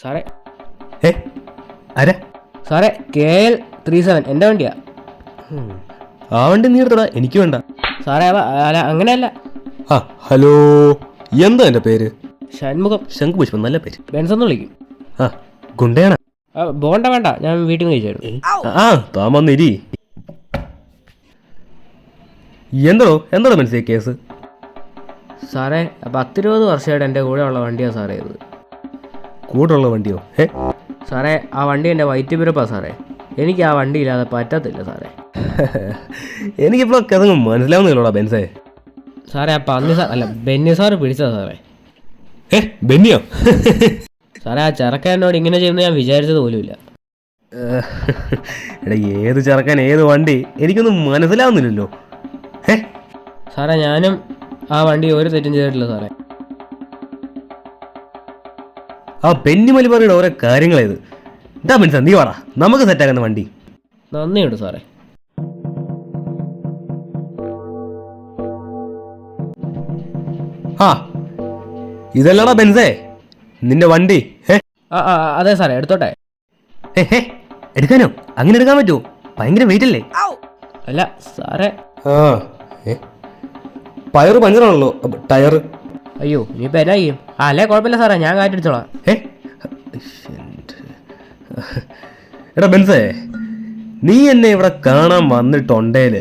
സാറേ. ഏ ആരാ? സാറേ കെ എൽ ത്രീ സെവൻ എന്റെ വണ്ടിയാ. ആ വണ്ടി നീ എടുത്തോടാ എനിക്ക് വേണ്ട. സാറേ അവ അല്ല അങ്ങനെയല്ല. ആ ഹലോ എന്താ എന്റെ പേര്? ഷൺമുഖം. ശംഖുപുഷ്പം നല്ല പേര്. ബെൻസ് എന്ന് വിളിക്കും. ആ ഗുണ്ടയാണ്. ആ, ബോണ്ട വേണ്ട ഞാൻ വീട്ടിൽ നിന്ന് കഴിച്ചായിരുന്നു. ആ താൻ വന്നിരി. എന്തോ എന്താണോ മനസ്സിലായി കേസ്? സാറേ പത്തിരുപത് വർഷമായിട്ട് എന്റെ കൂടെ ഉള്ള വണ്ടിയാണ് സാറേ ഇത്. കൂടെയുള്ള വണ്ടിയോ? ഏ സാറേ ആ വണ്ടി എന്റെ വൈറ്റ് പേരപ്പാ സാറേ. എനിക്ക് ആ വണ്ടി ഇല്ലാതെ പറ്റത്തില്ല സാറേ. എനിക്കിപ്പോൾ കഥങ്ങ് മനസ്സിലാവുന്നില്ലോടാ ബെൻസേ. സാറേ ആ പന്നി സാർ അല്ല ബെന്നി സാറ് പിടിച്ചതാ സാറേ. ഏ ബെന്നിയോ? സാറേ ആ ചെറുക്കൻ എന്നോട് ഇങ്ങനെ ചെയ്യുന്നത് ഞാൻ വിചാരിച്ചത് പോലുമില്ല എടാ ഏത് ചെറുക്കാൻ ഏത് വണ്ടി? എനിക്കൊന്നും മനസ്സിലാവുന്നില്ലല്ലോ. ഏ സാറേ ഞാനും ആ വണ്ടി ഒരു തെറ്റും ചെയ്തിട്ടില്ല സാറേ. ആ ബെന്നി മലിബാറിയുടെ ഓരോ കാര്യങ്ങളേത് എന്താ മനസ്സിലാ നീ വാടാ. നമുക്ക് സെറ്റാക്കുന്ന വണ്ടി. നന്ദിയുണ്ട് സാറേ. ആ ഇതല്ലടാ ബെൻസേ. നിന്റെ വണ്ടി. അതെ സാറേ എടുത്തോട്ടെ. എടുക്കാനോ? അങ്ങനെ എടുക്കാൻ പറ്റുമോ? ഭയങ്കര വെയിറ്റ് അല്ലേ? അല്ല സാറേ. ആ പയറ് പഞ്ചറാണല്ലോ ടയർ അയ്യോ നീ എന്നാ ചെയ്യും? അല്ലേ കുഴപ്പമില്ല സാറേ ഞാൻ കാറ്റടിച്ചോളാം ഏ? എടാ ബെൻസേ നീ എന്നെ ഇവിടെ കാണാൻ വന്നിട്ടുണ്ടേൽ.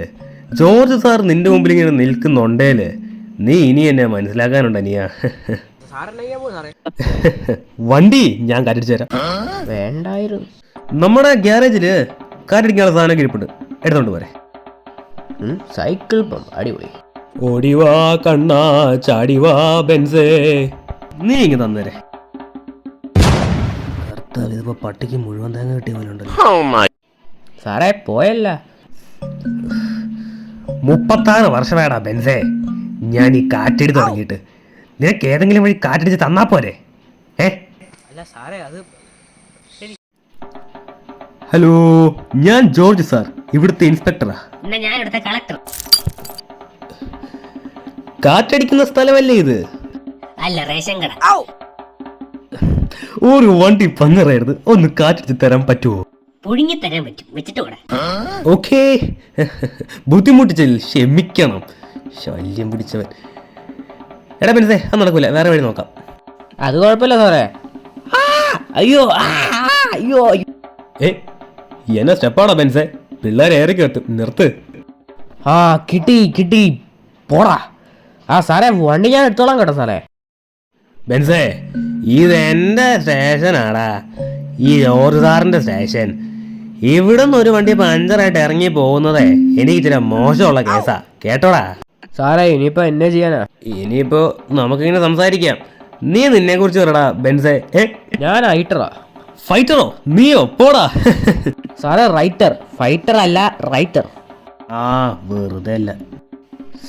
ജോർജ് സാർ നിന്റെ മുമ്പിൽ ഇങ്ങനെ നിൽക്കുന്നുണ്ടേൽ. നീ ഇനി എന്നെ മനസ്സിലാക്കാനുണ്ട് നീയാ? വണ്ടി ഞാൻ കാറ്റടിച്ചു തരാം. വേണ്ടായിരുന്നു. നമ്മുടെ ഗ്യാരേജിൽ കാറ്റടിക്കാനുള്ള സാധനം ഇരിപ്പുണ്ട്. എടുത്തോണ്ട് പോരെ. സൈക്കിൾ പമ്പ് അടിപൊളി. ഓടിവാ കണ്ണാ ചാടിവാ ബെൻസേ. നീ ഇങ്ങ് തന്നേരെ. ഭർത്താവ് ഇതിപ്പോ പട്ടിക്ക് മുഴുവൻ തേങ്ങ കിട്ടിയ പോലെ ഉണ്ടല്ലോ. സാറേ പോയല്ല. മുപ്പത്താറ് വർഷമായടാ ബെൻസേ. ഞാൻ ഈ കാറ്റടി തുടങ്ങിയിട്ട്. നിനക്ക് ഏതെങ്കിലും വഴി കാറ്റടിച്ച് തന്നാ പോരെ? ഏ? അല്ല സാറേ അത് ഹലോ ഞാൻ ജോർജ് സാർ. ഇവിടുത്തെ ഇൻസ്പെക്ടറാ. എന്നാ ഞാൻ ഇവിടുത്തെ കളക്ടർ. കാറ്റടിക്കുന്ന സ്ഥലമല്ലേ ഇത്? അല്ല റേഷൻ കട. ഒരു വണ്ടി പന്നിറയരുത്. ഒന്ന് കാറ്റിച്ച് തരാൻ പറ്റുമോ പുഴുങ്ങി തരാൻ പറ്റും. വെച്ചിട്ട് കൂടെ ഓക്കേ. ബുദ്ധിമുട്ടിച്ചില്ല ക്ഷമിക്കണം. ശല്യം പിടിച്ചവൻ. എടാ പിന്നെ അത് നടക്കൂല. വേറെ വഴി നോക്കാം. അത് കുഴപ്പമില്ല സാറേ. ആ, അയ്യോ ആ, അയ്യോ. ഏ എന്നാ സ്റ്റെപ്പാടാ പെൻസേ? പിള്ളേരെ ഏറെ കേട്ടു നിർത്ത്. ആ കിട്ടി കിട്ടി. പോടാ. ആ സാറേ വണ്ടി ഞാൻ എടുത്തോളാം കേട്ടോ സാറേ. ബെൻസേ ഇത് എന്റെ സ്റ്റേഷനാടാ. ഈ ജോർജ് സാറിന്റെ സ്റ്റേഷൻ. ഇവിടെ നിന്ന് ഒരു വണ്ടി പഞ്ചറായിട്ട് ഇറങ്ങി പോകുന്നതേ എനിക്ക് ഇച്ചിരി മോശമുള്ള കേസാ. കേട്ടോടാ? സാറേ ഇനിയിപ്പോൾ എന്നെ ചെയ്യാനാ? ഇനിയിപ്പോ നമുക്കിങ്ങനെ സംസാരിക്കാം. നീ നിന്നെ കുറിച്ച് പറടാ ബെൻസേ. ഞാൻ ഐറ്ററാ. ഫൈറ്ററോ? നീയോ? പോടാ. സാറേ റൈറ്റർ. ഫൈറ്റർ അല്ല റൈറ്റർ. ആ വെറുതെ അല്ല.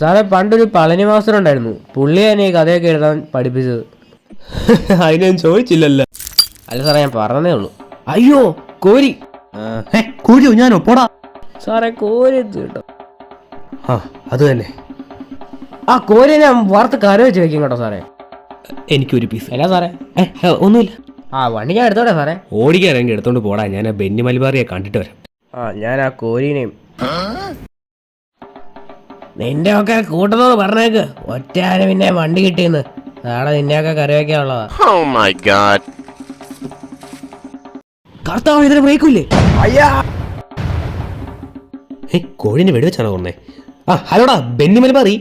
സാറേ പണ്ടൊരു പളനി മാസ്റ്റർ ഉണ്ടായിരുന്നു പുള്ളിയാണ് ഈ കഥയൊക്കെ എഴുതാൻ പഠിപ്പിച്ചത്. അതിന് ഞാൻ ചോദിച്ചില്ലല്ലോ. അല്ല സാറേ ഞാൻ പറഞ്ഞതേ ഉള്ളൂ. അയ്യോ കോരി. കോരിയോ ഞാനോ? പോടാ. സാറേ കോരി കേട്ടോ. ആ അത് തന്നെ. ആ കോരി ഞാൻ വറുത്ത് കറി വെച്ച് വെക്കും കേട്ടോ സാറേ. എനിക്കൊരു പീസ് അല്ല സാറേ. ഏ, ഒന്നുമില്ല. ആ വണ്ടി ഞാൻ എടുത്തോട്ടെ സാറേ. ഓടിക്കാൻ എനിക്ക് എടുത്തോണ്ട് പോടാ. ഞാൻ ആ ബെന്നി മലബാറിയെ കണ്ടിട്ട് വരാം. ആ ഞാൻ ആ കോരിനെയും നിന്റെ ഒക്കെ കൂട്ടുന്നത് പറഞ്ഞേക്ക്. ഒറ്റാന് പിന്നെ വണ്ടി കിട്ടിയെന്ന്. നാളെ നിന്നെയൊക്കെ കറി വെക്കാനുള്ളതാ Oh my god. കർത്താവ് ഇതിന് ബ്രേക്കില്ലേ? ഏ കോഴിനെ വെടിവെച്ചാണോ കൊന്നേ? ആ ഹലോടാ ബെന്നി മലബാറി.